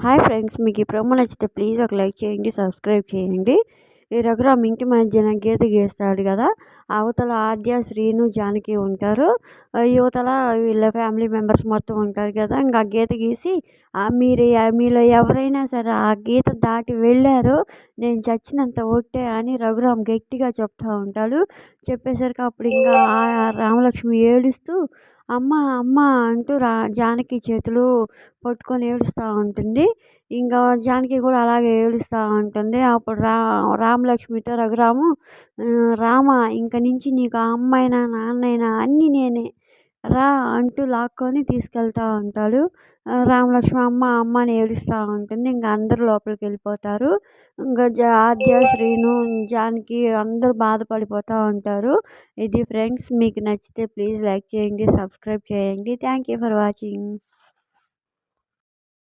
Hi friends మీకు ఈ promo నచ్చితే ప్లీజ్ ఒక లైక్ చేయండి సబ్స్క్రైబ్ చేయండి. ఈ రఘురామ్ ఇంటి మధ్యన గీత గీస్తాడు కదా అవతల ఆద్య శ్రీను జానకి ఉంటారు. యువతల వీళ్ళ ఫ్యామిలీ మెంబర్స్ మొత్తం ఉంటారు కదా ఇంకా గీత గీసి మీరు మీలో ఎవరైనా సరే ఆ గీత దాటి వెళ్ళారు నేను చచ్చినంత ఒట్టే అని రఘురామ్ గట్టిగా చెప్తూ ఉంటాడు. చెప్పేసరికి అప్పుడు ఇంకా రామలక్ష్మి ఏడుస్తూ అమ్మ అమ్మ అంటూ రా జానకి చేతులు పట్టుకొని ఏడుస్తూ ఉంటుంది. ఇంకా జానకి కూడా అలాగే ఏడుస్తూ ఉంటుంది. అప్పుడు రా రామలక్ష్మితో రఘురాము రామ ఇంక నుంచి నీకు అమ్మైనా నాన్నైనా అన్నీ నేనే. రా అంటూ లాక్కొని తీసుకెళ్తూ ఉంటాడు. రామలక్ష్మి అమ్మ అమ్మ అని ఏడుస్తూ ఉంటుంది. ఇంకా అందరూ లోపలికి వెళ్ళిపోతారు. ఇంకా ఆద్య శ్రీను జానకి అందరూ బాధపడిపోతూ ఉంటారు. ఇది ఫ్రెండ్స్ మీకు నచ్చితే ప్లీజ్ లైక్ చేయండి సబ్స్క్రైబ్ చేయండి. Thank you for watching.